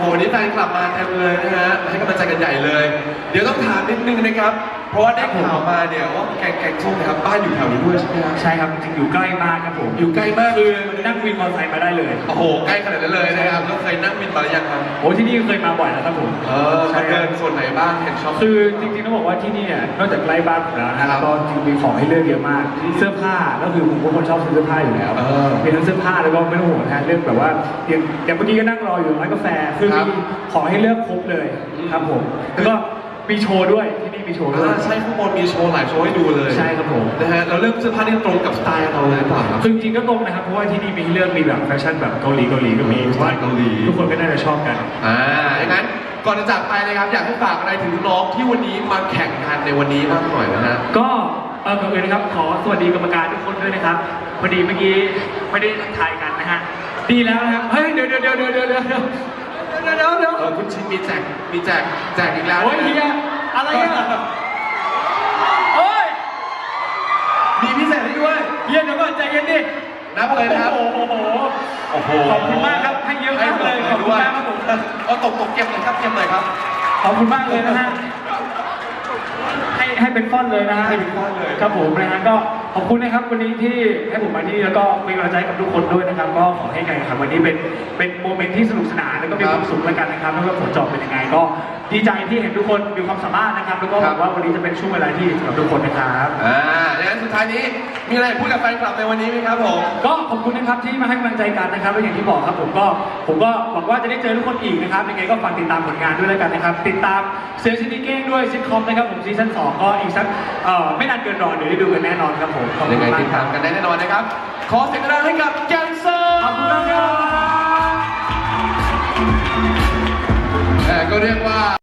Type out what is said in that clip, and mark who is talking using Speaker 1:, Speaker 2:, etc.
Speaker 1: โหวันนี้แฟนคลับมาเต็มเลยนะฮะให้กำลังใจกันใหญ่เลย เดี๋ยวต้องถามนิดนึงนะครับ เพราะว่าได้ข่าวมาเนี่ยว่าแกงแกงส้มนะครับบ้านอยู่แถวนี้ด้วยใช่ไหมครับ
Speaker 2: ใช่ครับจริงๆอยู่ใกล้มากครับผม
Speaker 1: อยู่ใกล้มาก
Speaker 2: คือนั่งวินมอเตอร์ไซค์มาได้เลย
Speaker 1: โอ้โหใกล้ขนาดนั้นเลยนะครับแล้วเคยนั่งบินมาหรือยังครับ
Speaker 2: โอ้ที่นี่เคยมาบ่อยแล้วครับผม
Speaker 1: เออ
Speaker 2: ใช่
Speaker 1: มา
Speaker 2: ครั
Speaker 1: เดิ
Speaker 2: บ
Speaker 1: นส่วนไหนบ้างเห็นชอบ
Speaker 2: คือจริงๆต้องบอกว่าที่นี่เนี่ยนอกจากใกล้บ้านผมแล้วนะครับก็จริงๆมีของให้เลือกเยอะมาก เสื้อผ้าก็คือผมเป็นคนชอบซื้อเสื้อผ้าอยู่แล้ว
Speaker 1: เออ
Speaker 2: มีทั้งเสื้อผ้าแล้วก็ไม่ต้องห่วงนะฮะเรื่องแบบว่าอย่างอย่างเมื่อกี้ก็นั่งรออยู่ร้านกาแฟคือ
Speaker 1: ครับ
Speaker 2: มีของให้เลือกครบเลย
Speaker 1: อืม
Speaker 2: ครับผมแล้วก็มีโชว์ด้วยที่นี่มีโชว์ด้วย
Speaker 1: อ่าใช่ข้างบนมีโชว์หลายโชว์ให้ดูเลย
Speaker 2: ใช่ครับผม
Speaker 1: นะฮะเราเลือกเสื้อผ้าที่ตรงกับสไตล์เราเลยหรือเปล่าครับ
Speaker 2: คือจริงๆก็ตรงนะครับ เพราะว่าที่นี่มีให้เลือกมีแบบแฟชั่นแบบเกาหลีเกาหลีก็มี
Speaker 1: สไตล์เกาหลี
Speaker 2: ทุกคนก็น่าจะชอบกัน
Speaker 1: อ่าอย่างนั้นก่อนจะจากไปนะครับอยากให้ฝากอะไรถึงน้องที่วันนี้มาแข่งกันในวันนี้บ้างหน่อยนะฮะ
Speaker 2: ก็เออก่อนอื่นนะครับขอสวัสดีกรรมการทุกคนด้วยนะครับพอดีเมื่อกี้ไม่ได้ทักทายกันนะฮะดีแล้วนะครับเฮ้ยเดี๋ยวเดี๋ยวเดี๋ยวเดี๋ยวเดี๋ยว เดี๋ยวเดี๋ยวเดี๋ยวเดี๋ยวเดี๋ยว
Speaker 1: เออคุณชินมีแจกมีแจกแจกอีกแล้ว
Speaker 2: โอ้ยเฮียอะไรอะโอ้ย
Speaker 1: มีพิเศษให้ด้วย
Speaker 2: เฮียเดี๋ยวก่อนใจเย็นดิ
Speaker 1: นับเลยนะครับ
Speaker 2: โอ้โหโอ้โห
Speaker 1: โอ้โห
Speaker 2: ขอบคุณมากครับให้เยอะมากเลยขอบคุณมากครับผม
Speaker 1: เอาตกตกเก็บเลยครับเก็บเลยครับ
Speaker 2: ขอบคุณมากเลยนะฮะให้ให้เป็นฟอนต์เลยนะฮะ
Speaker 1: ให้เป็นฟอนต์เลย
Speaker 2: ครับผมนะฮะก็ ขอบคุณนะครับวันนี้ที่ให้ผมมาที่นี่แล้วก็เป็นกำลังใจกับทุกคนด้วยนะครับ ก็ขอให้การแข่งขันวันนี้เป็นเป็นโมเมนต์ที่สนุกสนานแล้วก็มีความสุขแล้วกันนะครับไม่ว่าผลจบเป็นยังไงก็ ดีใจที่เห็นทุกคนมีความสามารถนะครับ แล้วก็หวังว่าวันนี้จะเป็นช่วงเวลาที่ดีสำหรับทุกคนนะครับ
Speaker 1: อ่าดังนั้นสุดท้ายนี้มีอะไรพูดกับแฟนคลับในวันนี้ไหมครับผม
Speaker 2: ก็ขอบคุณนะครับที่มาให้กำลังใจกันนะครับและอย่างที่บอกครับผมก็ผมก็หวังว่าจะได้เจอทุกคนอีกนะครับยังไงก็ฝากติดตามผลงานด้วยแล้วกันนะครับ ติดตามเซอร์ชินิเก้งด้วยซิทคอมนะครับผมซีซั่น2ก็อีกสักเอ่อไม่นานเกินรอเดี๋ยวได้ดูกันแน่นอนครับผม
Speaker 1: ยังไงติดตามกันได้แน่นอนนะครับ ขอเสียงดังให้กับแจนเซอร์
Speaker 2: ขอบคุณมากครับ
Speaker 1: เอ่ก็เรียกว่า